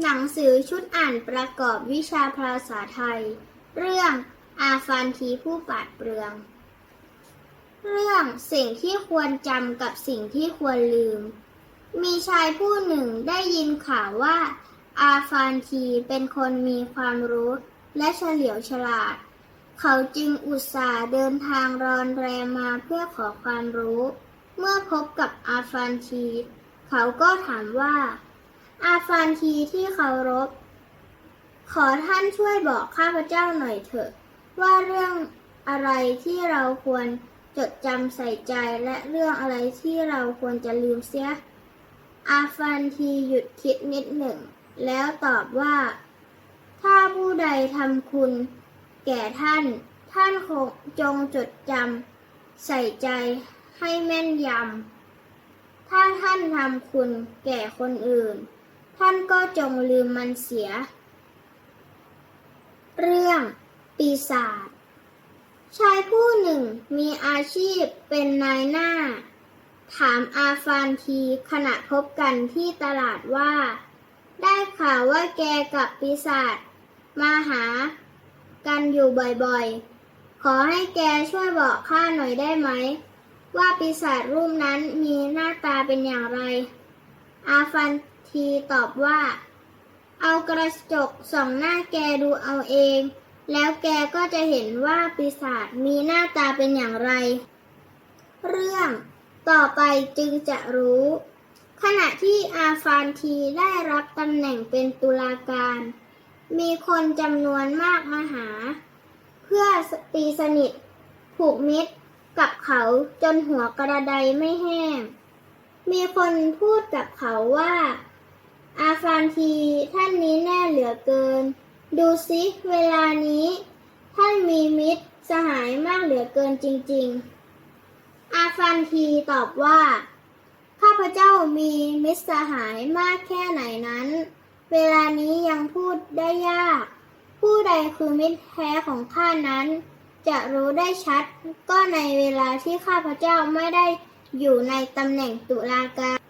หนังสือชุดอ่านประกอบวิชาภาษาไทย เรื่องอาฟันทีผู้ปาดเปรื่อง เรื่องสิ่งที่ควรจำกับสิ่งที่ควรลืม มีชายผู้หนึ่งได้ยินข่าวว่า อาฟานทีเป็นคนมีความรู้และเฉลียวฉลาด เขาจึงอุตส่าห์เดินทางรอนแรมมาเพื่อขอความรู้ เมื่อพบกับอาฟานที เขาก็ถามว่า อาฟานทีที่เคารพ ขอท่านช่วยบอกข้าพเจ้าหน่อยเถอะ ว่าเรื่องอะไรที่เราควรจดจำใส่ใจและเรื่องอะไรที่เราควรจะลืมเสีย อาฟันทีหยุดคิดนิดหนึ่ง แล้วตอบว่า ถ้าผู้ใดทำคุณ แก่ท่าน ท่านคงจงจดจำใส่ใจให้แม่นยำ ถ้าท่านทำคุณแก่คนอื่น ท่านก็จงลืมมันเสีย เรื่องปีศาจชายผู้หนึ่งมีอาชีพเป็นนายหน้า ถามอาฟานทีขณะพบกันที่ตลาดว่า ได้ข่าวว่าแกกับปีศาจมาหากันอยู่บ่อยๆ ขอให้แกช่วยบอกข้าหน่อยได้ไหม ว่าปีศาจรูปนั้นมีหน้าตาเป็นอย่างไร อาฟัน ทีตอบว่า เอากระจกส่องหน้าแกดูเอาเอง แล้วแกก็จะเห็นว่าปีศาจมีหน้าตาเป็นอย่างไร เรื่องต่อไปจึงจะรู้ ขณะที่อาฟานทีได้รับตำแหน่งเป็นตุลาการ มีคนจำนวนมากมาหา เพื่อตีสนิท ผูกมิตรกับเขาจนหัวกระไดไม่แห้ง มีคนพูดกับเขาว่า อาฟานทีท่านนี้แน่เหลือเกิน ดูสิเวลานี้ ท่านมีมิตรสหายมากเหลือเกินจริง ๆ อาฟันทีตอบว่า ข้าพเจ้ามีมิตรสหายมากแค่ไหนนั้น เวลานี้ยังพูดได้ยาก ผู้ใดคือมิตรแท้ของข้านั้น จะรู้ได้ชัดก็ในเวลาที่ข้าพเจ้าไม่ได้อยู่ในตำแหน่งตุลาการ